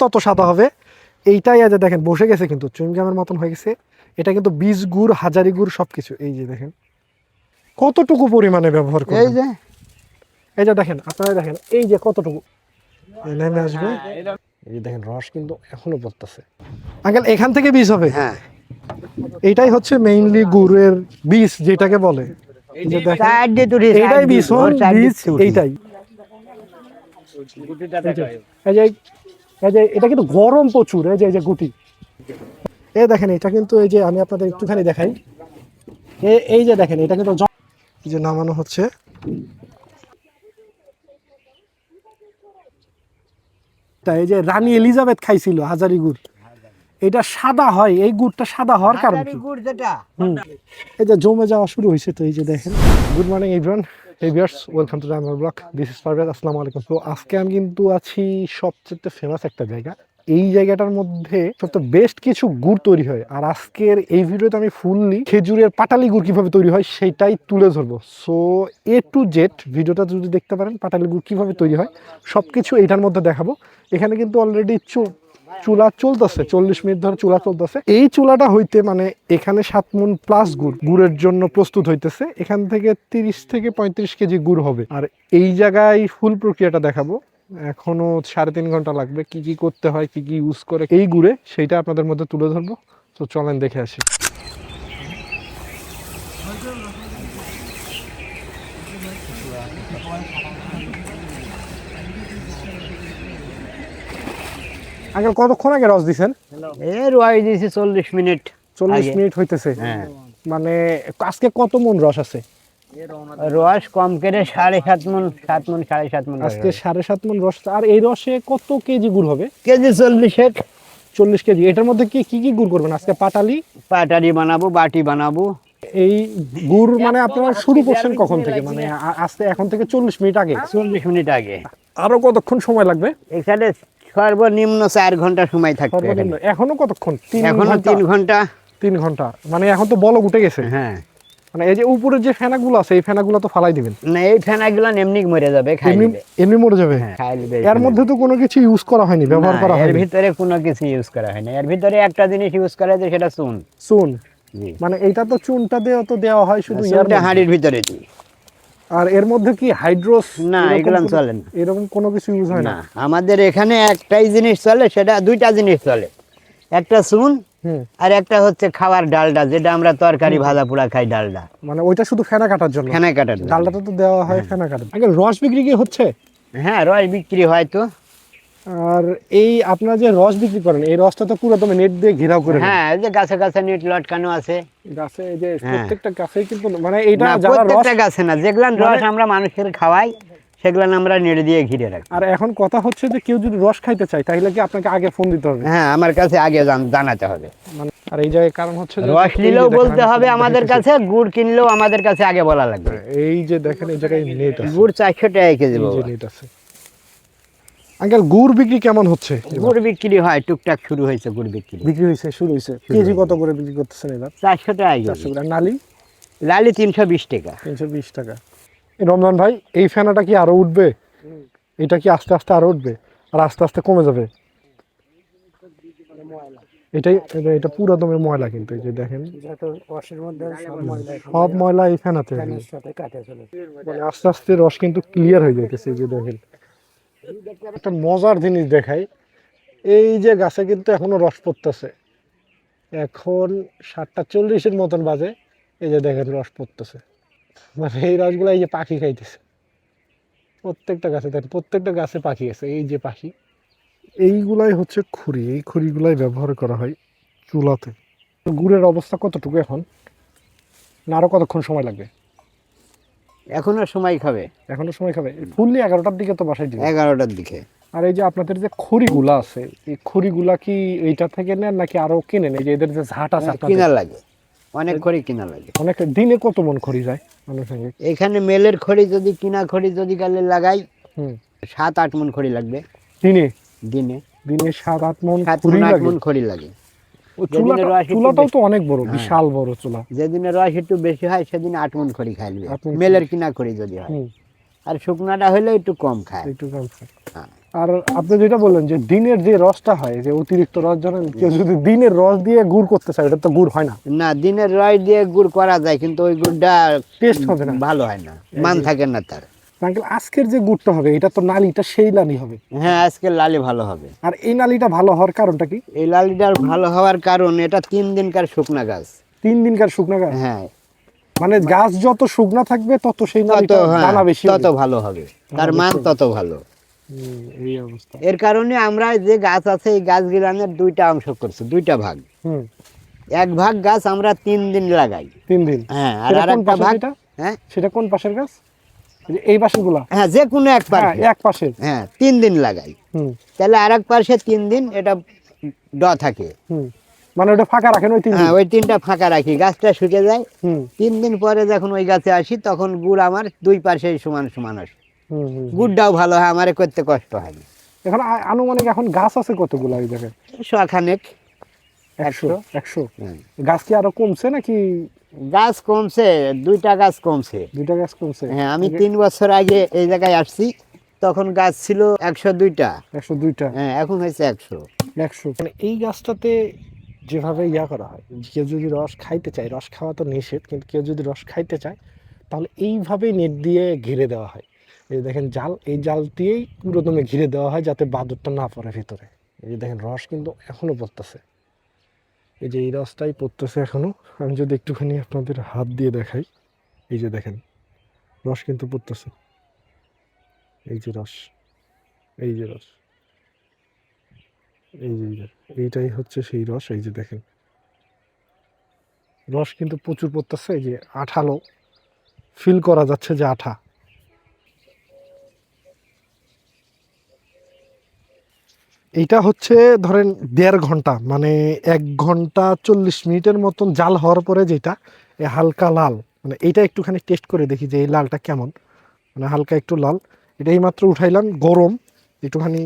তত সাদা হবে। এইটাই আজ দেখেন বসে গেছে কিন্তু চুইংগামের মতন হয়ে গেছে। এটা কিন্তু বীজ গুড় হাজারি গুড় সবকিছু। এই যে দেখেন কতটুকু পরিমাণে ব্যবহার এই যে। এই যে দেখেন আপনারা দেখেন এই যে কতটুকু। নেমে আসবে। এই যে দেখেন রস কিন্তু এখনও পড়তেছে। আঙ্কেল এখান থেকে বীজ হবে? হ্যাঁ। এইটাই হচ্ছে মেইনলি গুড়ের বীজ যেটাকে বলে। বীজ বীজ এইটাই। এই যে এই যে এটা কিন্তু গরম প্রচুর এই যে এই যে গুটি। এই দেখেন এটা কিন্তু এই যে আমি আপনাদের একটুখানি দেখাই। এই যে দেখেন এটা কিন্তু যে নামানো হচ্ছে। তাই এই যে রানী এলিজাবেথ খাইছিল হাজারি গুড়। এটা সাদা হয় এই গুড়টা সাদা হওয়ার কারণ। এই যে জমে যাওয়া শুরু হয়েছে তো এই যে দেখেন। Good morning everyone. এই ভিউয়ার্স ওয়েলকাম টু আমার ব্লগ দিস ইজ পারভেজ আসসালামু আলাইকুম। তো আজকে আমি কিন্তু আছি সবচেয়ে ফেমাস একটা জায়গা। এই জায়গাটার মধ্যে সবচেয়ে বেস্ট কিছু গুড় তৈরি হয়। আর আজকের এই ভিডিওতে আমি ফুললি খেজুরের পাটালি গুড় কীভাবে তৈরি হয় সেটাই তুলে ধরবো। সো এ টু জেড ভিডিওটা যদি দেখতে পারেন, পাটালি গুড় কীভাবে তৈরি হয় সব কিছু এইটার মধ্যে দেখাবো। এখানে কিন্তু অলরেডি চুলা চলতেছে, চল্লিশ মিনিট ধরে চুলা চলতেছে। এই চুলাটা হইতে মানে এখানে সাত মন প্লাস গুড়, গুড়ের জন্য প্রস্তুত হইতেছে। এখান থেকে তিরিশ থেকে পঁয়ত্রিশ কেজি গুড় হবে। আর এই জায়গায় ফুল প্রক্রিয়াটা দেখাবো। এখনও সাড়ে তিন ঘণ্টা লাগবে। কি কি করতে হয়, কি কি ইউজ করে, এই গুড়ে সেইটা আপনাদের মধ্যে তুলে ধরবো। তো চলেন দেখে আসি। আগে কতক্ষণ আগে রস দিছেন? এ রোয়াই দিয়েছি চল্লিশ মিনিট চল্লিশ। মিনিট হইতেছে। হ্যাঁ। মানে আজকে কত মন রস আছে? রস কম করে সাড়ে সাত মন সাত মন সাড়ে সাত মন আজকে সাড়ে সাত মন রস আর এই রসে কত কেজি গুড় হবে? কেজি চল্লিশ কেজি। এটার মধ্যে কি কি কি গুড় করবেন? আজকে পাটালি? পাটারি বানাবো বাটি বানাবো। এই গুড় মানে আপনারা শুরু করছেন কখন থেকে? মানে আজকে এখন থেকে চল্লিশ মিনিট আগে? চল্লিশ মিনিট আগে। আরও কতক্ষণ সময় লাগবে? এখানে সর্বনিম্ন চার ঘণ্টা সময় থাকবে সর্বনিম্ন। এখনও। কতক্ষণ? এখনও তিন ঘণ্টা। তিন ঘণ্টা। মানে এখন তো বল উঠে গেছে। হ্যাঁ। মানে এই যে উপরের যে ফেনাগুলো আছে এই ফেনাগুলো তো ফালাই দিবেন। না এই ফেনাগুলো এমনি মরে যাবে খাই এমনি নেবে এমনি মরে যাবে? হ্যাঁ, খাই নেবে এর মধ্যে তো কোনো কিছু ইউজ করা হয়নি ব্যবহার করা এর ভিতরে কোনো কিছু ইউজ করা হয় না এর ভিতরে একটা জিনিস ইউজ করা যায় সেটা চুন। চুন। মানে এইটা তো চুনটা দিয়ে তো দেওয়া হয় শুধু হাঁড়ির ভিতরে দিই। আর এর মধ্যে কি হাইড্রোস না, এগুলো চলে না। এরকম কোনো কিছু ইউজ হয় না? আমাদের এখানে একটাই জিনিস চলে সেটা দুইটা জিনিস চলে। একটা চুন আর একটা হচ্ছে খাওয়ার ডালডা যেটা আমরা তরকারি ভাজা পোড়া খাই ডালডা। মানে ওইটা শুধু ফেনা কাটার জন্য? ফেনা কাটার ডাল। ডালটা তো দেওয়া হয়। ফেনা কাটার। আগে রস বিক্রি কি হচ্ছে? হ্যাঁ রস বিক্রি হয় তো। আর এই আপনারা যে রস বিক্রি করেন এই রসটা তো পুরো তুমি নেট দিয়ে ঘেরাও করে হ্যাঁ এই যে গাছে গাছে নেট লটকানো আছে। গাছে এই যে হ্যাঁ। প্রত্যেকটা গাছেই কিন্তু মানে এইটা না যারা রস প্রত্যেকটা গাছে না যেগুলান রস মানে- আমরা মানুষের খাওয়াই সেগুলান আমরা নেড়ে দিয়ে ঘিরে রাখি। আর এখন কথা হচ্ছে যে কেউ যদি রস খাইতে চায় তাহলে কি আপনাকে আগে ফোন দিতে হবে? হ্যাঁ আমার কাছে আগে জানাতে হবে। মানে আর এই জায়গায় কারণ হচ্ছে রস নিলেও বলতে হবে আমাদের কাছে গুড় কিনলেও আমাদের কাছে আগে বলা লাগবে। এই যে দেখেন এই জায়গায় নেট আছে। গুড় চারশো টাকা কেজি এই যে নেট আছে। আঙ্কেল গুড় বিক্রি কেমন হচ্ছে গুড় বিক্রি হয় টুকটাক শুরু হয়েছে গুড় বিক্রি। বিক্রি হয়েছে শুরু হয়েছে। কেজি কত করে বিক্রি করতেছেন এবার? চারশো টাকা চারশো করে নালি? লালি তিনশো বিশ টাকা। তিনশো বিশ টাকা। রমজান ভাই এই ফেনাটা কি আরও উঠবে? এটা কি আস্তে আস্তে আরও উঠবে? আর আস্তে আস্তে কমে যাবে? এটাই এটা- এটা পুরো দমে ময়লা কিন্তু এই যে দেখেন। সব ময়লা এই ফেনাতে মানে আস্তে আস্তে রস কিন্তু ক্লিয়ার হয়ে যাইতেছে এই যে দেখেন। একটা মজার জিনিস দেখাই। এই যে গাছে কিন্তু এখনও রস পড়তেছে। এখন সাতটা চল্লিশের মতন বাজে, এই যে দেখেন রস পড়তেছে। মানে এই রসগুলো এই যে পাখি খাইতেছে। প্রত্যেকটা গাছে দেখেন, প্রত্যেকটা গাছে পাখি আছে, এই যে পাখি। এইগুলাই হচ্ছে খুরি এই খুরিগুলাই ব্যবহার করা হয় চুলাতে। গুড়ের অবস্থা কতটুকু এখন? না আরও কতক্ষণ সময় লাগবে? এখনও সময় খাবে। এখনও সময় খাবে। ফুললি এগারোটার দিকে তো বাসায় দিবে। এগারোটার দিকে। আর এই যে আপনাদের যে খড়িগুলা আছে এই খড়িগুলা কি এইটা থেকে নেন নাকি আরও কেনেন? এই যে এদের যে ঝাট আছে কিনা লাগে। অনেক খড়ি কিনা লাগে। অনেক দিনে কত মন খড়ি যায় মানুষের এখানে মেলের খড়ি যদি কিনা খড়ি যদি গালে লাগাই সাত আট মন খড়ি লাগবে। দিনে? দিনে। দিনে সাত আট মন সাত মন আট মন খড়ি লাগে। চুলাটাও তো অনেক বড় হ্যাঁ। বিশাল বড় চুলা। যেদিনে রস একটু বেশি হয় সেদিন আট মন খড়ি খাই মেলের কিনা খড়ি যদি হয়। আর শুকনাটা হলে একটু কম খায়। একটু কম খায়। হ্যাঁ। আর আপনি যেটা বললেন যে দিনের যে রসটা হয় যে অতিরিক্ত রস জানেন কেউ যদি দিনের রস দিয়ে গুড় করতে চায় এটা তো গুড় হয় না। না দিনের রস দিয়ে গুড় করা যায় কিন্তু ওই গুড়টা টেস্ট হবে না। ভালো হয় না। মান থাকে না তার। আঙ্কেল আজকের যে গুড়টা হবে এটা তো নালিটা সেই নালি হবে। হ্যাঁ আজকে লালি ভালো হবে। আর এই নালিটা ভালো হওয়ার কারণটা কি? এই লালিটার ভালো হওয়ার কারণ এটা তিন দিনকার শুকনা গাছ। তিন দিনকার শুকনা গাছ? হ্যাঁ। মানে গাছ যত শুকনা থাকবে তত সেই নালিটা হ্যাঁ দানা বেশি তত ভালো হবে। তার মান তত ভালো। এই অবস্থা। এর কারণে আমরা যে গাছ আছে এই গাছ গিলানের দুইটা অংশ করছি দুইটা ভাগ। হুম। এক ভাগ গাছ আমরা তিন দিন লাগাই। তিন দিন। হ্যাঁ আর আরেকটা পাশের ভাগ এটা? হ্যাঁ? সেটা কোন পাশের গাছ? এই হ্যাঁ যে কোনো এক হ্যাঁ পাশে। এক পাশের। হ্যাঁ তিন দিন লাগাই। তাহলে আর এক পাশে তিন দিন এটা ড থাকে। মানে ওটা ফাঁকা রাখেন ওই তিন হ্যাঁ ওই তিনটা ফাঁকা রাখি। গাছটা শুকে যায়। তিন দিন পরে যখন ওই গাছে আসি তখন গুড় আমার দুই পাশে সমান সমান আসে। গুড়টাও ভালো হয় আমার করতে কষ্ট হয় এখন আনুমানিক এখন গাছ আছে কতগুলো এই জায়গায়? শখানেক। একশো একশো। গাছ কি আরও কমছে নাকি গাছ কমছে দুইটা গাছ কমছে। দুইটা গাছ কমছে। হ্যাঁ আমি তিন বছর আগে এই জায়গায় আসছি তখন গাছ ছিল একশো দুইটা। একশো দুইটা। হ্যাঁ এখন হয়েছে একশো। একশো। মানে এই গাছটাতে যেভাবে ইয়া করা হয় কেউ যদি রস খাইতে চায় রস খাওয়া তো নিষেধ কিন্তু কেউ যদি রস খাইতে চায় তাহলে এইভাবেই নেট দিয়ে ঘিরে দেওয়া হয়। এই দেখেন জাল এই জাল দিয়েই পুরো দমে ঘিরে দেওয়া হয় যাতে বাদুরটা না পড়ে ভিতরে। এই দেখেন রস কিন্তু এখনও পড়তেছে। এই যে এই রসটাই পড়তেছে এখনও আমি যদি একটুখানি আপনাদের হাত দিয়ে দেখাই এই যে দেখেন রস কিন্তু পড়তেছে। এই যে রস এই যে রস এই যে, এইটাই হচ্ছে সেই রস এই যে দেখেন। রস কিন্তু প্রচুর পড়তেছে এই যে আঠালো ফিল করা যাচ্ছে যে আঠা। এইটা হচ্ছে ধরেন দেড় ঘণ্টা মানে এক ঘণ্টা চল্লিশ মিনিটের মতন জাল হওয়ার পরে যেটা হালকা লাল মানে এইটা একটুখানি টেস্ট করে দেখি যে এই লালটা কেমন মানে হালকা একটু লাল। এটাই মাত্র উঠাইলাম, গরম, একটুখানি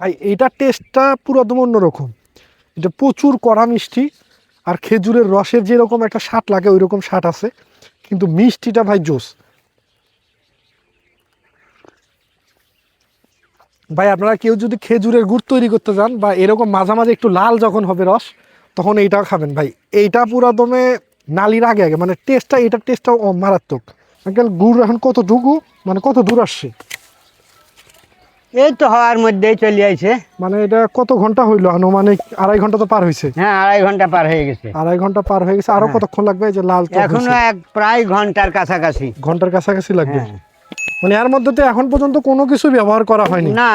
ভাই এইটার টেস্টটা পুরো একদম অন্যরকম। এটা প্রচুর কড়া মিষ্টি, আর খেজুরের রসের যেরকম একটা স্বাদ লাগে ওই রকম আছে। কিন্তু মিষ্টিটা ভাই জোস। ভাই, আপনারা কেউ যদি খেজুরের গুড় তৈরি করতে যান বা এরকম মাঝামাঝি একটু লাল যখন হবে রস, তখন এইটাও খাবেন ভাই। এইটা পুরো দমে নালির আগে আগে মানে টেস্টটা এটার টেস্টটাও মারাত্মক। গুড় এখন কতটুকু? মানে কত দূর আসছে? এই তো হওয়ার মধ্যেই চলে আইছে। মানে এটা কত ঘণ্টা হইল? আনুমানিক আড়াই ঘণ্টা তো পার হয়েছে হ্যাঁ আড়াই ঘণ্টা পার হয়ে গেছে। আড়াই ঘণ্টা পার হয়ে গেছে। আরও হ্যাঁ। কতক্ষণ লাগবে এই যে লাল তো এখনও এক প্রায় ঘণ্টার কাছাকাছি। ঘণ্টার কাছাকাছি লাগবে? হ্যাঁ। মানে এর মধ্যে তো এখন পর্যন্ত কোনো কিছু ব্যবহার করা হয়নি। না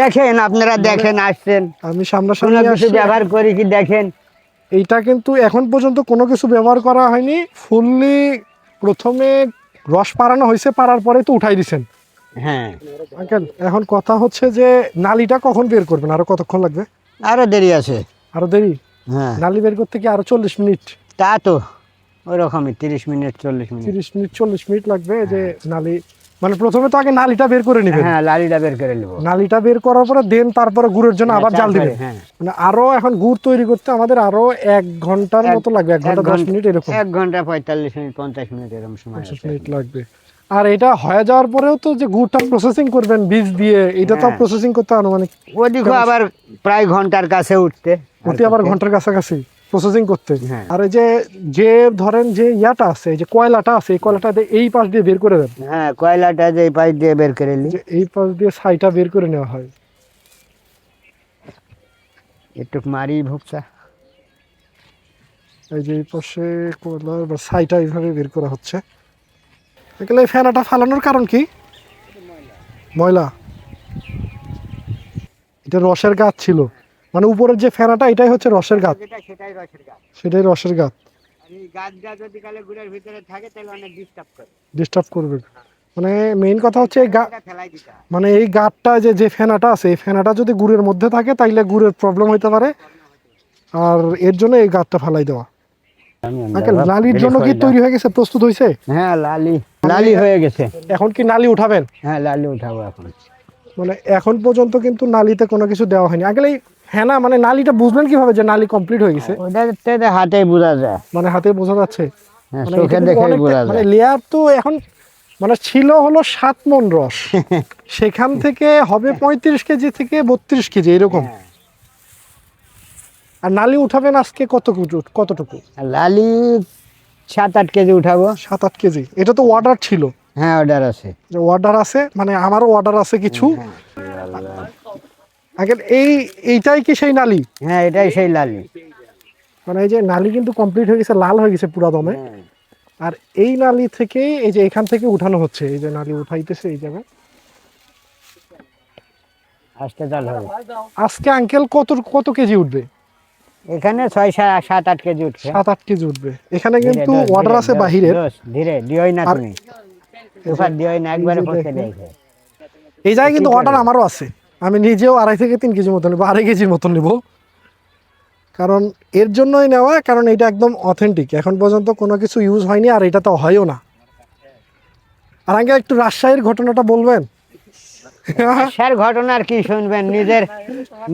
দেখেন আপনারা দেখেন আসছেন। আমি সামনাসামনি কিছু ব্যবহার করি কি দেখেন? এইটা কিন্তু এখন পর্যন্ত কোনো কিছু ব্যবহার করা হয়নি। ফুললি প্রথমে রস পাড়ানো হয়েছে পাড়ার পরে তো উঠাই দিছেন। হ্যাঁ। আঙ্কেল এখন কথা হচ্ছে যে নালিটা কখন বের করবেন? আরও কতক্ষণ লাগবে? আরও দেরি আছে। আরও দেরি? হ্যাঁ। নালি বের করতে কি আরও চল্লিশ মিনিট? তা তো ওই রকমই তিরিশ মিনিট চল্লিশ মিনিট। তিরিশ মিনিট চল্লিশ মিনিট লাগবে যে নালি মানে প্রথমে তো আগে নালিটা বের করে নেবেন। হ্যাঁ লালিটা বের করে নেব। নালিটা বের করার পরে দেন তারপরে গুড়ের জন্য আবার জাল দিবেন। হ্যাঁ। মানে আরও এখন গুড় তৈরি করতে আমাদের আরও এক ঘণ্টার মতো লাগবে এক ঘণ্টা দশ মিনিট এরকম। এক ঘণ্টা পঁয়তাল্লিশ মিনিট পঞ্চাশ মিনিট এরকম সময় পঞ্চাশ মিনিট লাগবে। আর এটা হয়ে যাওয়ার পরেও তো যে গুড়টা প্রসেসিং করবেন বীজ দিয়ে এটা তো হ্যাঁ। প্রসেসিং করতে আনুমানিক ওদিকে আবার প্রায় ঘণ্টার কাছে উঠতে। ওটি আবার ঘণ্টার কাছাকাছি প্রসেসিং করতে। হ্যাঁ। আর এই যে যে ধরেন যে ইয়াটা আছে যে কয়লাটা আছে এই কয়লাটা দিয়ে এই পাশ দিয়ে বের করে দেন। হ্যাঁ কয়লাটা যে এই পাইপ দিয়ে বের করে নি এই পাশ দিয়ে ছাইটা বের করে নেওয়া হয়। একটু মারি ভুকসা এই যে এই পাশে কয়লার বা ছাইটা এইভাবে বের করা হচ্ছে। এগুলো এই ফেনাটা ফালানোর কারণ কি? ময়লা। এটা রসের গাছ ছিল। মানে উপরের যে ফেনাটা এটাই হচ্ছে রসের গাছ। সেটাই রসের গাছ। সেটাই রসের গাছ। আর এই গাছটা যদি কালে গুড়ের ভিতরে থাকে তাহলে অনেক ডিস্টার্ব করবে। মানে মেইন কথা হচ্ছে এই। মানে এই গাছটা যে যে ফেনাটা আছে এই ফেনাটা যদি গুড়ের মধ্যে থাকে তাইলে গুড়ের প্রবলেম হইতে পারে। আর এর জন্য এই গাছটা ফালাই দেওয়া। লালির জন্য কি তৈরি হয়ে গেছে? প্রস্তুত হয়েছে হ্যাঁ লালি। লালি হয়ে গেছে। এখন কি নালি উঠাবেন? হ্যাঁ লালি উঠাবো এখন। মানে এখন পর্যন্ত কিন্তু নালিতে কোনো কিছু দেওয়া হয়নি। আগে এই ফেনা মানে নালিটা বুঝলেন কীভাবে যে নালি কমপ্লিট হয়ে গেছে? ওটা হাতে বোঝা যায়। মানে হাতে বোঝা যাচ্ছে। হ্যাঁ, মানে বোঝা মানে লেয়ার তো এখন মানে ছিল হলো সাত মন রস। সেখান থেকে হবে পঁয়ত্রিশ কেজি থেকে বত্রিশ কেজি এরকম। হ্যাঁ। আর নালি উঠাবেন আজকে কত কতটুকু? লালি সাত আট কেজি উঠাবো। সাত আট কেজি। এটা তো অর্ডার ছিল। হ্যাঁ অর্ডার আছে। অর্ডার আছে মানে আমারও অর্ডার আছে কিছু। আগে এই এইটাই কি সেই নালি? হ্যাঁ এটাই সেই লালি মানে এই যে নালি কিন্তু কমপ্লিট হয়ে গেছে লাল হয়ে গেছে পুরা দমে আর এই নালি থেকে এই যে এখান থেকে উঠানো হচ্ছে এই যে নালি উঠাইতেছে এই জায়গায়। আজকে আঙ্কেল কত কত কেজি উঠবে? এখানে ছয় সাত আট কেজি উঠছে সাত আট কেজি উঠবে। এখানে কিন্তু অর্ডার আছে দোষ, ধীরে দিওই না তুমি। তুফার দিওই না একবারে দেখেন। দিয়েছে এই জায়গায় কিন্তু অর্ডার আমারও আছে। আমি নিজেও আড়াই থেকে তিন কেজি মতো নেব আড়াই কেজির মতো নেব। কারণ এর জন্যই নেওয়া কারণ এটা একদম অথেন্টিক এখন পর্যন্ত কোনো কিছু ইউজ হয়নি আর এটা তো হয়ও না। আর আগে একটু রাজশাহীর ঘটনাটা বলবেন? স্যার ঘটনা আর কি শুনবেন? নিজের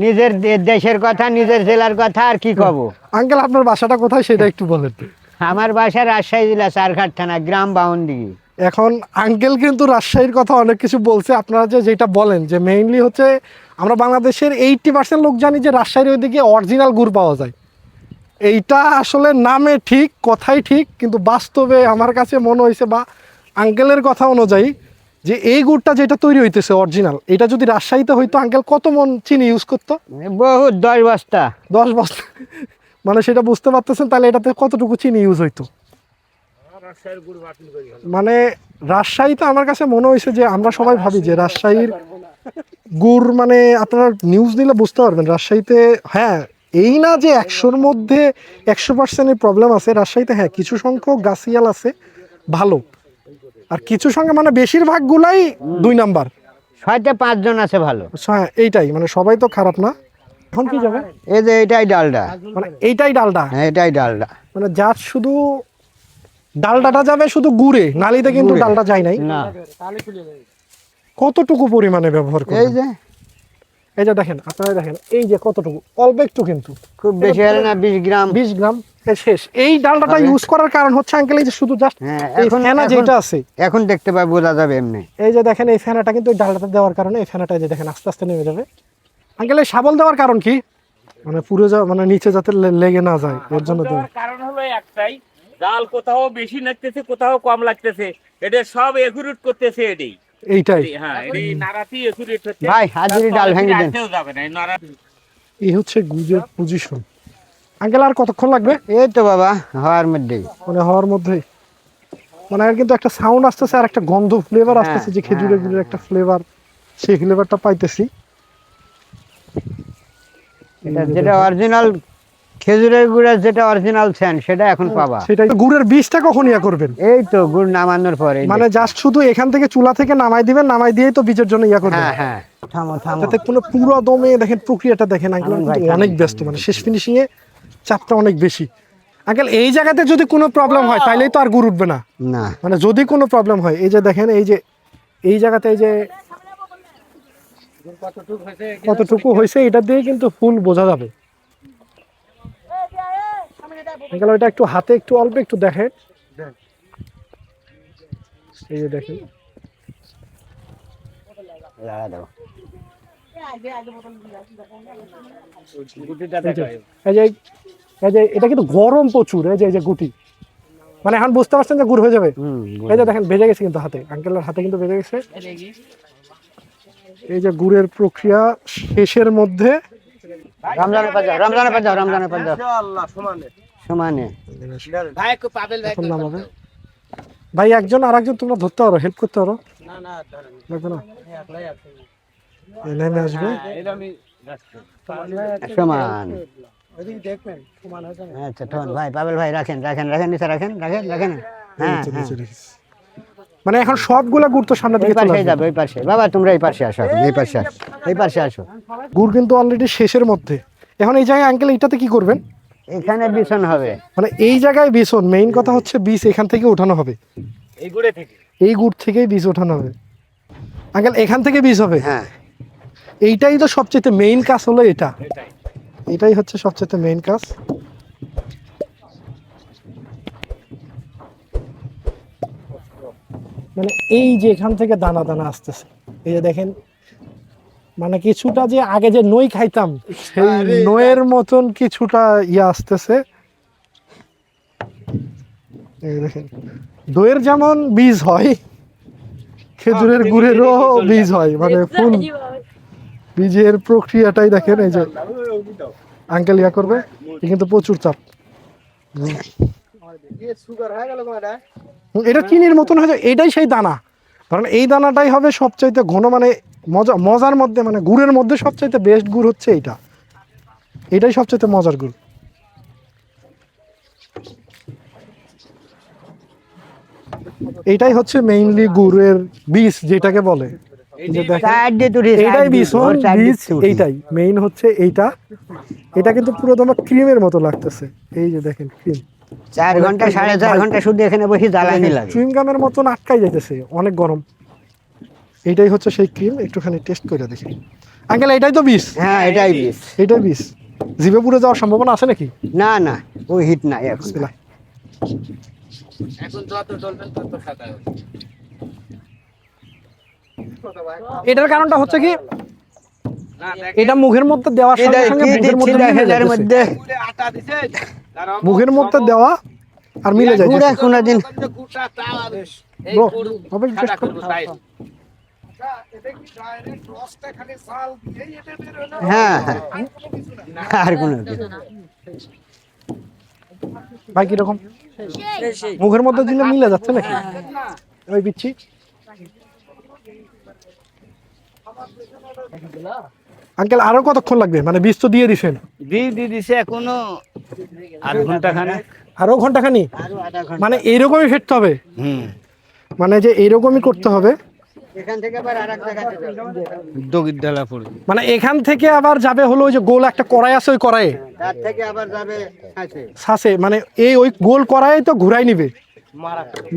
নিজের দেশের কথা নিজের জেলার কথা আর কি কব? আঙ্কেল আপনার বাসাটা কোথায় সেটা একটু বলেন আমার বাসা রাজশাহী জেলা চারঘাট থানা গ্রাম বাউন্ডি। এখন আঙ্কেল কিন্তু রাজশাহীর কথা অনেক কিছু বলছে। আপনারা যে যেটা বলেন যে মেইনলি হচ্ছে আমরা বাংলাদেশের এইটটি পার্সেন্ট লোক জানি যে রাজশাহীর ওইদিকে অরিজিনাল গুড় পাওয়া যায়। এইটা আসলে নামে ঠিক কথাই ঠিক কিন্তু বাস্তবে আমার কাছে মনে হয়েছে বা আঙ্কেলের কথা অনুযায়ী যে এই গুড়টা যেটা তৈরি হইতেছে অরিজিনাল এটা যদি রাজশাহীতে হইতো আঙ্কেল কত মন চিনি ইউজ করতো? বহুত দশ বস্তা। দশ বছর মানে সেটা বুঝতে পারতেছেন তাহলে এটাতে কতটুকু চিনি ইউজ হইতো? মানে রাজশাহীতে আমার কাছে মনে হয়েছে যে আমরা সবাই ভাবি যে রাজশাহীর গুড় মানে আপনারা নিউজ নিলে বুঝতে পারবেন রাজশাহীতে হ্যাঁ এই না যে একশোর মধ্যে একশো পার্সেন্টের প্রবলেম আছে রাজশাহীতে হ্যাঁ কিছু সংখ্যক গাছিয়াল আছে ভালো। আর কিছু সঙ্গে মানে বেশিরভাগগুলাই দুই নাম্বার। ছয়টা পাঁচজন আছে ভালো। হ্যাঁ এইটাই মানে সবাই তো খারাপ না। এখন কি যাবে? এই যে এটাই ডালডা। মানে এইটাই ডালডা? হ্যাঁ এটাই ডালডা। মানে যার শুধু ডালডাটা যাবে শুধু গুড়ে নালিতে কিন্তু ডালটা যায় নাই। না। কতটুকু পরিমাণে ব্যবহার এই যে। এই যে দেখেন আপনারা দেখেন এই যে কতটুকু অল্প একটু কিন্তু। খুব বেশি হলে না বিশ গ্রাম। বিশ গ্রাম শেষ। এই ডালটাটা ইউজ করার কারণ হচ্ছে আঙ্কেল এই যে শুধু জাস্ট হ্যাঁ এই এখন ফেনা যেটা আছে। এখন দেখতে পাই বোঝা যাবে এমনি। এই যে দেখেন এই ফেনাটা কিন্তু এই ডালটাতে দেওয়ার কারণে এই ফেনাটা যে দেখেন আস্তে আস্তে নেমে যাবে। আঙ্কেল এই শাবল দেওয়ার কারণ কি? মানে পুরো যা মানে নিচে যাতে লেগে না যায় এর জন্য কারণ হলো একটাই জাল কোথাও বেশি লাগতেছে কোথাও কম লাগতেছে। এটা সব একুরেট করতেছে এটাই এইটাই। হ্যাঁ এটাই নাড়াতেই একুরেট হচ্ছে। ভাই, হাজিরি ডাল ভেঙে দেন। রাখতেও যাবে না এই এই হচ্ছে গুজের পজিশন আঙ্কেল আর কতক্ষণ লাগবে? এই তো বাবা হওয়ার মধ্যেই। মানে হওয়ার মধ্যেই। মানে কিন্তু একটা সাউন্ড আসতেছে আর একটা গন্ধ ফ্লেভার হ্যাঁ, আসতেছে যে খেজুরের গুড়ের একটা ফ্লেভার সেই ফ্লেভারটা পাইতেছি। এটা যেটা অরিজিনাল খেজুরের গুড়ের যেটা অরিজিনাল সেটা এখন পাবা। সেটাই গুড়ের বীজটা কখন ইয়া করবেন? এই তো গুড় নামানোর পরে মানে জাস্ট শুধু এখান থেকে চুলা থেকে নামাই দিবেন নামাই দিয়েই তো বীজের জন্য ইয়া করবেন। হ্যাঁ হ্যাঁ। থামো থামো। যাতে কোনো পুরো দমে দেখেন প্রক্রিয়াটা দেখেন অনেক ব্যস্ত মানে শেষ ফিনিশিং এ চাপটা অনেক বেশি। আঙ্কেল এই জায়গাতে যদি কোনো প্রবলেম হয় তাইলেই তো আর গুড় উঠবে না। না। মানে যদি কোনো প্রবলেম হয় এই যে দেখেন এই যে এই জায়গাতে এই যে কতটুকু হয়েছে এটা দিয়ে কিন্তু ফুল বোঝা যাবে। আঙ্কেল ওইটা একটু হাতে একটু অল্প একটু দেখেন। এই যে দেখেন। লাগা দাও। এই যে এই যে এটা কিন্তু গরম প্রচুর এই যে এই যে গুটি। মানে এখন বুঝতে পারছেন যে গুড় হয়ে যাবে? হুম এই যে দেখেন বেজে গেছে কিন্তু হাতে। আঙ্কেলের হাতে কিন্তু বেজে গেছে। এই যে গুড়ের প্রক্রিয়া শেষের মধ্যে। রমজানের সমানে। ভাই একটু পাবেল ভাই এখন নামাবে। ভাই একজন আর একজন তোমরা ধরতে পারো হেল্প করতে পারো। লাগবে না এই নেমে আসবে? সমান আচ্ছা ভাই পাবেল ভাই রাখেন রাখেন রাখেন নিচে রাখেন রাখেন রাখেন। হ্যাঁ হ্যাঁ মানে এখন সবগুলা গুড় তো সামনের ওই দিকে চলে যাবে ওই পাশে। বাবা তোমরা এই পাশে আসো এই পাশে আসো এই পাশে আসো। গুড় কিন্তু অলরেডি শেষের মধ্যে। এখন এই জায়গায় আঙ্কেল এইটাতে কি করবেন? এখানে বিছন হবে। মানে এই জায়গায় বিছন মেইন কথা হচ্ছে বীজ এখান থেকে উঠানো হবে। এই গুড়ে থেকে। এই গুড় থেকেই বীজ ওঠানো হবে। আঙ্কেল এখান থেকে বীজ হবে? হ্যাঁ। এইটাই তো সবচেয়ে মেইন কাজ হলো এটা। এটাই হচ্ছে সবচেয়ে মেইন কাজ। মানে এই যে এখান থেকে দানা দানা আসতেছে। এই যে দেখেন মানে কিছুটা যে আগে যে নই খাইতাম সেই নয়ের মতন কিছুটা ইয়ে আসতেছে। দেখেন দইয়ের যেমন বীজ হয় খেজুরের গুড়েরও বীজ হয় মানে ফুল বীজের প্রক্রিয়াটাই দেখেন, এই যে আঙ্কেল ইয়া করবে কিন্তু প্রচুর চাপ। এটা চিনির মতন হয়ে যায়, এটাই সেই দানা। কারণ এই দানাটাই হবে সবচাইতে ঘন মানে মজা, মজার মধ্যে মানে গুড়ের মধ্যে সবচাইতে বেস্ট গুড় হচ্ছে এইটা। এটাই সবচাইতে মজার গুড়। এটাই হচ্ছে মেইনলি গুড়ের বীজ, যেটাকে বলে। এইটাই ভীষণ বীজ এইটাই। মেইন হচ্ছে এইটা। এটা কিন্তু পুরো তোমার ক্রিমের মতো লাগতেছে। এই যে দেখেন ক্রিম চার ঘণ্টা সাড়ে চার ঘণ্টা শুধু এখানে বসে জ্বালানি লাগে। চুইং গামের মতন আটকাই যাইতেছে অনেক গরম। এইটাই হচ্ছে সেই ক্রিম একটুখানি টেস্ট করে দেখি। আঙ্কেল এটাই তো বিষ হ্যাঁ এটাই বিষ এটাই বিষ জিভে পুড়ে যাওয়ার সম্ভাবনা আছে নাকি? না না ওই হিট নাই এখন। এখন যত চলবেন তত সাদা। এটার কারণটা হচ্ছে কি? এটা মুখের মধ্যে দেওয়ার সঙ্গে সঙ্গে মুখের মধ্যে মুখের দেওয়া আর মিলে যায় গুড়ে ব্রো, হবে টেস্ট হ্যাঁ হ্যাঁ। আর কোনো কিছু ভাই কীরকম? মুখের মধ্যে দিলে মিলে যাচ্ছে নাকি? ওই পিচ্ছি আঙ্কেল আরও কতক্ষণ লাগবে? মানে বীজ তো দিয়ে দিছেন। দিয়ে দিয়ে দিছে এখনও আধ ঘণ্টা আরও ঘণ্টা। খানি। মানে এইরকমই ফেটতে হবে? হুম। মানে যে এইরকমই করতে হবে? এখান থেকে আবার। পড়ে মানে এখান থেকে আবার যাবে হলো ওই যে গোল একটা কড়াই আছে ওই কড়াইয়ে? তার থেকে আবার যাবে আছে মানে এই ওই গোল কড়াই তো ঘুরাই নিবে?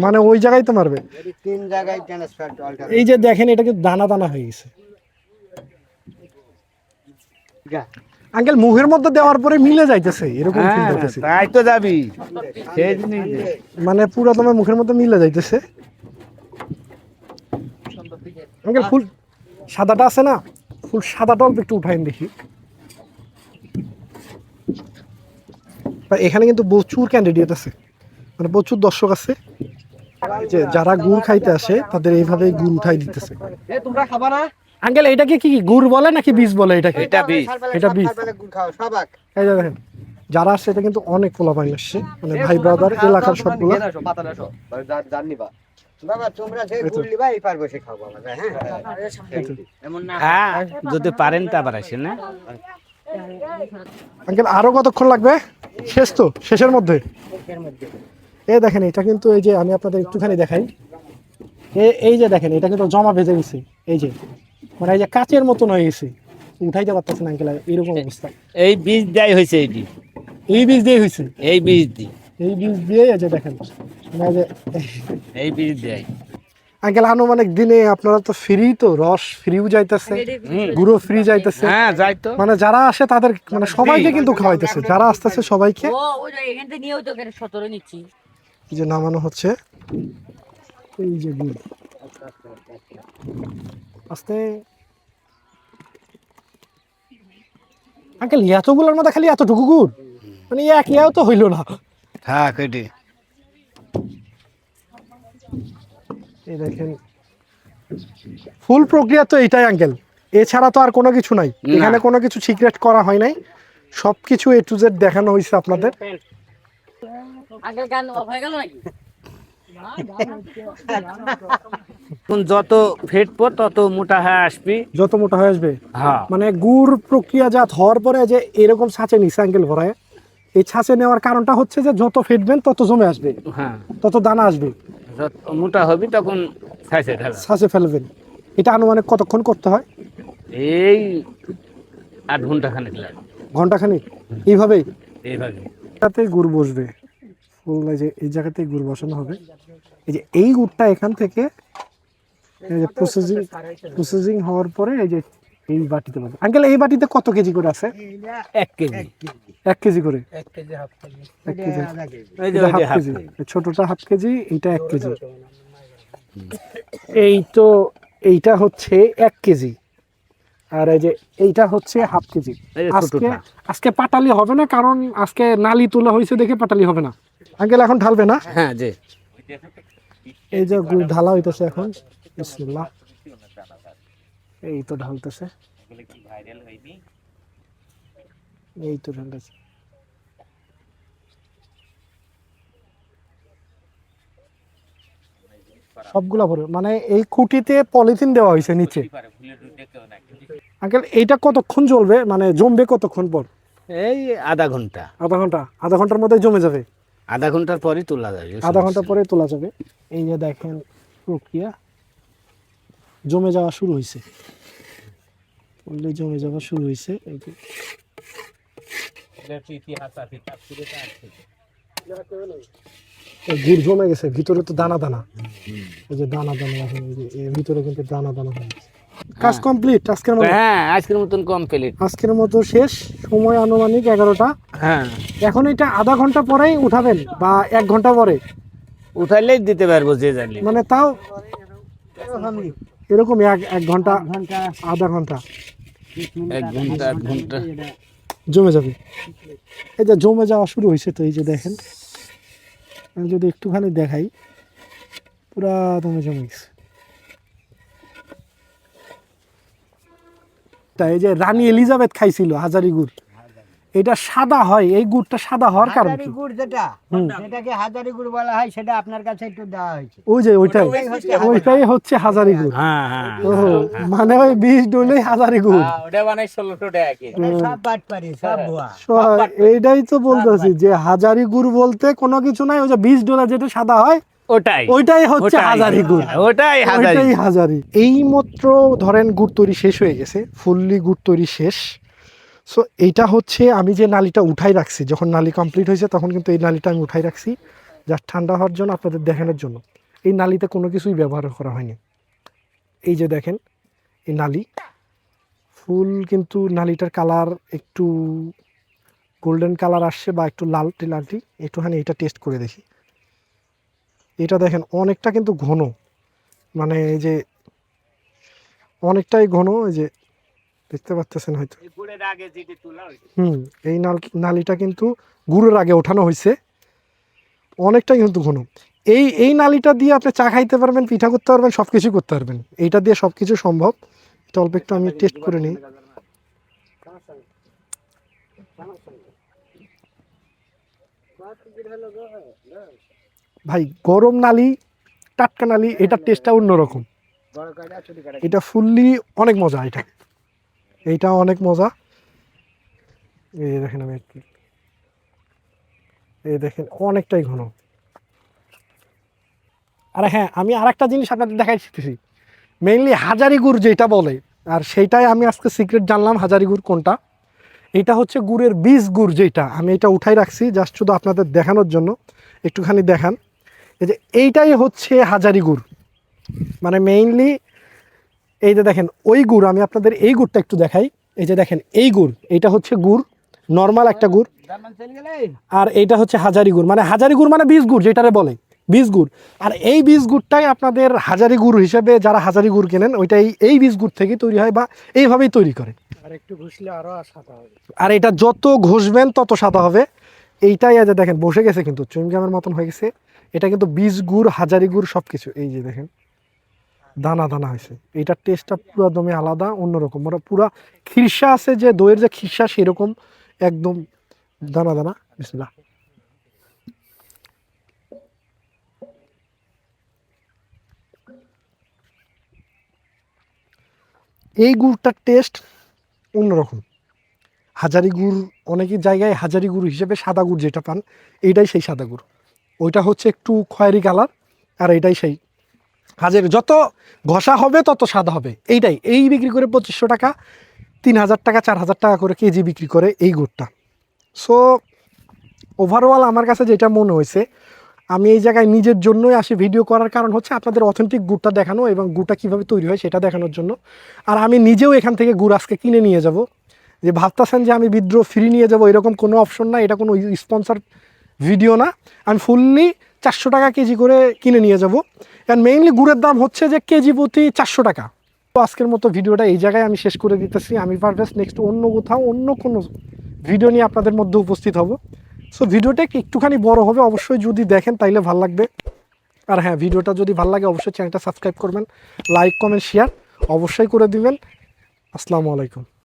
মানে ওই জায়গায় তো মারবে। তিন জায়গায় ট্রান্সফার এই যে দেখেন এটা কিন্তু দানা দানা হয়ে গেছে। আঙ্কেল মুখের মধ্যে দেওয়ার পরে মিলে যাইতেছে এরকম ফিল হ্যাঁ তাই তো যাবি। সেই মানে পুরো তোমার মুখের মধ্যে মিলে যাইতেছে। আঙ্কেল ফুল সাদাটা আছে না? ফুল সাদাটা অল্প একটু উঠাইন দেখি। এখানে কিন্তু প্রচুর ক্যান্ডিডেট আছে। মানে প্রচুর দর্শক আছে। যে যারা গুড় খাইতে আসে তাদের এইভাবে গুড় উঠাই দিতেছে। আঙ্কেল এটাকে কি গুড় বলে নাকি বীজ বলে এটাকে? এটা বিষ এটা বিষ। গুড় খাও সবাক এই যে দেখেন যারা আসছে এটা কিন্তু অনেক পোলা পাইন আসছে। মানে ভাই ব্রাদার এলাকার সবগুলো। বাবা তোমরা যে এই তো। গুড় লিবা এই পার বসে খাও বাবা হ্যাঁ? হ্যাঁ। যদি পারেন তা আবার আসেন না আঙ্কেল আরও কতক্ষণ লাগবে? শেষ তো শেষের মধ্যে। এই দেখেন এটা কিন্তু এই যে আমি আপনাদের একটুখানি দেখাই। এ- এই যে দেখেন এটা কিন্তু জমা বেঁধে গেছে। এই যে। মানে এই যে কাচের মতন হয়ে গেছে উঠাইতে পারতেছেন আঙ্কেল এরকম অবস্থা। এই বীজ দেয় হয়েছে এইটি। এই বীজ দিয়ে হয়েছে? এই বীজ দি। এই বীজ দিয়ে এই যে দেখেন মানে এই যে এই বীজ দেয় আঙ্কেল আনুমানিক দিনে আপনারা তো ফ্রি তো রস ফ্রিও যাইতেছে গুঁড়ো ফ্রি যাইতেছে। হ্যাঁ যাই তো। মানে যারা আসে তাদের মানে সবাইকে কিন্তু খাওয়াইতেছে যারা আসতেছে সবাইকে। ও ওই এখান থেকে নিয়েও তো এখানে সতেরো নিচ্ছি। এই যে নামানো হচ্ছে। এই যে গুড়। আস্তে। আঙ্কেল এতগুলোর মধ্যে খালি এতটুকু গুড়? মানে এক ইয়াও তো হইল না। হ্যাঁ কেটে এই দেখেন। ফুল প্রক্রিয়া তো এইটাই আঙ্কেল। এছাড়া তো আর কোনো কিছু নাই। এখানে কোনো কিছু সিক্রেট করা হয় নাই। সব কিছু এ টু জেড দেখানো হয়েছে আপনাদের। আগের গান অফ হয়ে গেল নাকি? যত ফেটবো তত মোটা হয়ে আসবি। যত মোটা হয়ে আসবে? হ্যাঁ। মানে গুড় প্রক্রিয়াজাত হওয়ার পরে যে এরকম ছাঁচে নিচ্ছে আঙ্কেল ভরায় এই ছাঁচে নেওয়ার কারণটা হচ্ছে যে যত ফেটবেন তত জমে আসবে। হ্যাঁ। তত দানা আসবে। মোটা হবি তখন ছাঁচে ফেলবেন। এটা আনুমানিক কতক্ষণ করতে হয়? এই আট ঘণ্টা খানেক লাগে। ঘন্টাখানিক? এইভাবেই? এইভাবে এটাতে গুড় বসবে। এই যে এই জায়গাতেই গুড় বসানো হবে। এই যে এই গুড়টা এখান থেকে প্রসেসিং প্রসেসিং হওয়ার পরে এই যে এই বাটিতে পাবে আঙ্কেল এই বাটিতে কত কেজি করে আছে? এক কেজি। এক কেজি। করে? এক কেজি হাফ কেজি। ছোটটা হাফ কেজি এটা এক কেজি। এই তো এইটা হচ্ছে এক কেজি। আর এই যে এইটা হচ্ছে হাফ কেজি। আজকে আজকে পাটালি হবে না কারণ আজকে নালি তোলা হয়েছে দেখে পাটালি হবে না। আঙ্কেল এখন ঢালবে না? হ্যাঁ জি। এই যে গুড় ঢালা হইতেছে এখন বিসমিল্লাহ। এই তো ঢালতেছে। এই তো ঢালতেছে। সবগুলা ভরে মানে এই খুঁটিতে পলিথিন দেওয়া হয়েছে নিচে। আঙ্কেল এইটা কতক্ষণ জ্বলবে? মানে জমবে কতক্ষণ পর? এই আধা ঘণ্টা। আধা ঘণ্টা? আধা ঘণ্টার মধ্যে জমে যাবে। আধা ঘণ্টার পরই তোলা যাবে আধা ঘণ্টা পরে তোলা যাবে। এই যে দেখেন প্রক্রিয়া জমে যাওয়া শুরু হয়েছে বললে জমে যাওয়া শুরু হয়েছে গুড় জমে গেছে ভিতরে তো দানা দানা। এই যে দানা দানা এখন এই যে এর ভিতরে কিন্তু দানা দানা হয়ে গেছে। কাজ কমপ্লিট আজকের মতো। হ্যাঁ আজকের মতন কমপ্লিট আজকের মতো শেষ সময় আনুমানিক এগারোটা। হ্যাঁ। এখন এটা আধা ঘণ্টা পরেই উঠাবেন বা এক ঘণ্টা পরে? উঠাইলেই দিতে পারব যে জানি। মানে তাও এরকম এক এক ঘণ্টা আধা ঘণ্টা। এক ঘণ্টা আধ ঘণ্টা। জমে যাবে। এই যে জমে যাওয়া শুরু হয়েছে তো এই যে দেখেন। আমি যদি একটুখানি দেখাই পুরা দমে জমে গেছে। তাই এই যে রানী এলিজাবেথ খাইছিল হাজারি গুড়। এটা সাদা হয় এই গুড়টা সাদা হওয়ার কারণ হাজারি কি? গুড় যেটা যেটাকে হাজারি গুড় বলা হয় সেটা আপনার কাছে একটু দেওয়া হয়েছে। ওই যে ওইটাই। ওইটাই হচ্ছে হাজারি গুড়। হ্যাঁ হ্যাঁ ও মানে ওই বিষ ডলেই হাজারি গুড়। হ্যাঁ, ওটা বানাই ষোলোশো টাকা কেজি। এটা সব বাট পারি সব ভুয়া এইটাই তো বলতেছি যে হাজারি গুড় বলতে কোনো কিছু নাই ওই যে বিষ ডোলা যেটা সাদা হয় ওটাই। ওইটাই হচ্ছে হাজারি গুড়। ওটাই হাজারি। হাজারি। এই মাত্র ধরেন গুড় তৈরি শেষ হয়ে গেছে ফুললি গুড় তৈরি শেষ। সো এইটা হচ্ছে আমি যে নালিটা উঠাই রাখছি যখন নালি কমপ্লিট হয়েছে তখন কিন্তু এই নালিটা আমি উঠাই রাখছি জাস্ট ঠান্ডা হওয়ার জন্য আপনাদের দেখানোর জন্য। এই নালিতে কোনো কিছুই ব্যবহার করা হয়নি। এই যে দেখেন এই নালি। ফুল কিন্তু নালিটার কালার একটু গোল্ডেন কালার আসছে বা একটু লাল টিলালটি একটুখানি এটা টেস্ট করে দেখি। এটা দেখেন অনেকটা কিন্তু ঘন। মানে এই যে অনেকটাই ঘন এই যে দেখতে পাচ্ছেন হয়তো। গুড়ের আগে যেটি তোলা হয়েছে। হুম এই নাল নালিটা কিন্তু গুড়ের আগে ওঠানো হয়েছে। অনেকটাই কিন্তু ঘন। এই এই নালিটা দিয়ে আপনি চা খাইতে পারবেন পিঠা করতে পারবেন সব কিছু করতে পারবেন। এইটা দিয়ে সব কিছু সম্ভব। এটা অল্প একটু আমি টেস্ট করে নিই। ভাই, গরম নালি, টাটকা নালি এটার টেস্টটা অন্যরকম। এটা ফুললি অনেক মজা এটা। এইটা অনেক মজা। এই দেখেন আমি একটু এই দেখেন অনেকটাই ঘন। আর হ্যাঁ আমি আর একটা জিনিস আপনাদের দেখাই শিখতেছি। মেইনলি হাজারি গুড় যেটা বলে, আর সেইটাই আমি আজকে সিক্রেট জানলাম হাজারি গুড় কোনটা। এটা হচ্ছে গুড়ের বীজ গুড় যেটা, আমি এটা উঠাই রাখছি জাস্ট শুধু আপনাদের দেখানোর জন্য। একটুখানি দেখান। এই যে এইটাই হচ্ছে হাজারি গুড়। মানে মেইনলি এই যে দেখেন ওই গুড় আমি আপনাদের এই গুড়টা একটু দেখাই। এই যে দেখেন এই গুড় এইটা হচ্ছে গুড় নর্মাল একটা গুড়। আর এইটা হচ্ছে হাজারি গুড়। মানে হাজারি গুড় মানে বীজ গুড় যেটারে বলে বীজ গুড়। আর এই বীজ গুড়টাই আপনাদের হাজারি গুড় হিসেবে যারা হাজারি গুড় কেনেন ওইটাই এই বীজ গুড় থেকে তৈরি হয় বা এইভাবেই তৈরি করে। আর একটু ঘুষলে আরও সাদা হবে। আর এটা যত ঘষবেন তত সাদা হবে। এইটাই আজ দেখেন বসে গেছে কিন্তু চুইংগামের মতন হয়ে গেছে। এটা কিন্তু বীজ, গুড়, হাজারি গুড় সব কিছু এই যে দেখেন, দানা দানা হয়েছে। এইটার টেস্টটা পুরো একদমই আলাদা, অন্যরকম। ওরা পুরা খিরসা আছে যে, দইয়ের যে খিরসা সেরকম একদম দানা দানা। বিসমিল্লাহ। এই গুড়টার টেস্ট অন্যরকম। হাজারি গুড়, অনেকের জায়গায় হাজারি গুড় হিসেবে সাদা গুড় যেটা পান এইটাই সেই সাদা গুড়। ওইটা হচ্ছে একটু খয়েরি কালার, আর এটাই সেই। হাজারি যত ঘষা হবে, তত সাদা হবে। এইটাই, এই বিক্রি করে পঁচিশশো টাকা, তিন হাজার টাকা, চার হাজার টাকা করে কেজি বিক্রি করে এই গুড়টা। সো ওভারঅল আমার কাছে যেটা মনে হয়েছে, আমি এই জায়গায় নিজের জন্যই আসি ভিডিও করার কারণ হচ্ছে আপনাদের অথেন্টিক গুড়টা দেখানো এবং গুড়টা কীভাবে তৈরি হয় সেটা দেখানোর জন্য। আর আমি নিজেও এখান থেকে গুড় আজকে কিনে নিয়ে যাব। যে ভাবতেছেন যে আমি বিদ্রোহ ফ্রি নিয়ে যাব, এরকম কোনো অপশন না এটা কোনো স্পন্সর ভিডিও না আমি ফুললি চারশো টাকা কেজি করে কিনে নিয়ে যাব। অ্যান্ড মেইনলি গুড়ের দাম হচ্ছে যে কেজি প্রতি চারশো টাকা। তো আজকের মতো ভিডিওটা এই জায়গায় আমি শেষ করে দিতেছি। আমি পারভেজ নেক্সট অন্য কোথাও, অন্য কোনো ভিডিও নিয়ে আপনাদের মধ্যে উপস্থিত হব। সো ভিডিওটা একটুখানি বড় হবে, অবশ্যই যদি দেখেন তাইলে ভালো লাগবে। আর হ্যাঁ ভিডিওটা যদি ভালো লাগে, অবশ্যই চ্যানেলটা সাবস্ক্রাইব করবেন। লাইক কমেন্ট শেয়ার অবশ্যই করে দিবেন। আসসালামু আলাইকুম।